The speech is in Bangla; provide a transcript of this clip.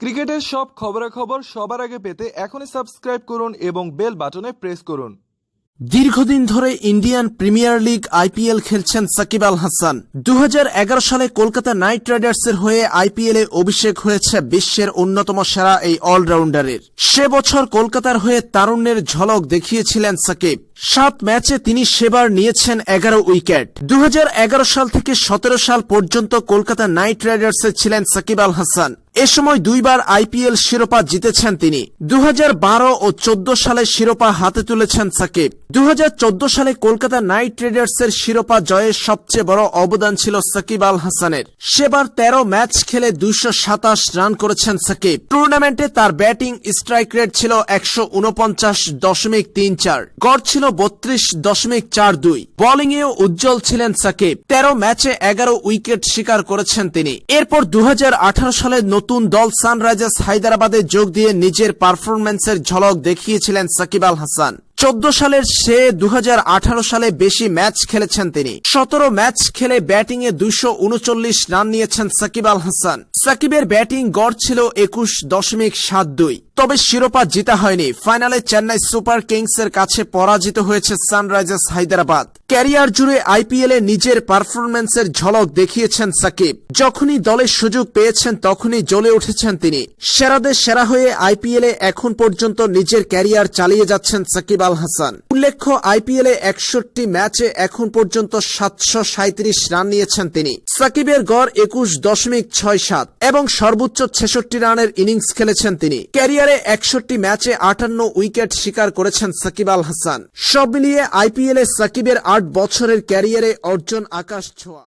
ক্রিকেটের সব খবরাখবর সবার আগে পেতে এখনই সাবস্ক্রাইব করুন এবং বেল বাটনে প্রেস করুন। দীর্ঘদিন ধরে ইন্ডিয়ান প্রিমিয়ার লিগ আইপিএল খেলছেন সাকিব আল হাসান। দু হাজার এগারো সালে কলকাতা নাইট রাইডার্সের হয়ে আইপিএল এ অভিষেক হয়েছে বিশ্বের অন্যতম সেরা এই অলরাউন্ডারের। সে বছর কলকাতার হয়ে তারুণ্যের ঝলক দেখিয়েছিলেন সাকিব। সাত ম্যাচে তিনি সেবার নিয়েছেন এগারো উইকেট। দু হাজার এগারো সাল থেকে সতেরো সাল পর্যন্ত কলকাতা নাইট রাইডার্সে ছিলেন সাকিব আল হাসান। এ সময় দুইবার আইপিএল শিরোপা জিতেছেন তিনি। দু ও চোদ্দ সালে শিরোপা হাতে তুলেছেন সাকিব। দু সালে কলকাতা নাইট রাইডার্সের শিরোপা জয়ের সবচেয়ে বড় অবদান ছিল সাকিব আল হাসানের। সেবার তেরো ম্যাচ খেলে দুইশো সাতাশ রান করেছেন সাকিব। টুর্নামেন্টে তার ব্যাটিং স্ট্রাইক রেট ছিল একশো উনপঞ্চাশ দশমিক তিন চার। গড় ছিল বত্রিশ দশমিক চার দুই। বোলিং এও উজ্জ্বল ছিলেন সাকিব। তেরো ম্যাচে এগারো উইকেট শিকার করেছেন তিনি। এরপর দু হাজার আঠারো সালে নতুন দল সানরাইজার্স হায়দ্রাবাদে যোগ দিয়ে নিজের পারফরমেন্সের ঝলক দেখিয়েছিলেন সাকিব আল হাসান। চোদ্দ সালের সে দু হাজার আঠারো সালে বেশি ম্যাচ খেলেছেন তিনি। সতেরো ম্যাচ খেলে ব্যাটিং এ দুইশো উনচল্লিশ রান নিয়েছেন সাকিব আল হাসান। সাকিবের ব্যাটিং গড় ছিল একুশ দশমিক সাত দুই। তবে শিরোপা জিতা হয়নি। ফাইনালে চেন্নাই সুপার কিংস এর কাছে পরাজিত হয়েছে সানরাইজার্স হায়দ্রাবাদ। ক্যারিয়ার জুড়ে আইপিএল নিজের পারফরম্যান্সের ঝলক দেখিয়েছেন সাকিব। যখনই দলের সুযোগ পেয়েছেন, তখনই জ্বলে উঠেছেন তিনি। সেরাদের সেরা হয়ে আইপিএল এখন পর্যন্ত নিজের ক্যারিয়ার চালিয়ে যাচ্ছেন সাকিব আল হাসান। উল্লেখ্য, আইপিএল একষট্টি ম্যাচে এখন পর্যন্ত সাতশো সাঁত্রিশ রান নিয়েছেন তিনি। সাকিবের গড় একুশ দশমিক ছয় সাত এবং সর্বোচ্চ ছেষট্টি রানের ইনিংস খেলেছেন তিনি। ক্যারিয়ারে একষট্টি ম্যাচে আটান্ন উইকেট শিকার করেছেন সাকিব আল হাসান। সব মিলিয়ে আইপিএল সাকিবের আট বছরের ক্যারিয়ারে অর্জন আকাশ ছোঁয়া।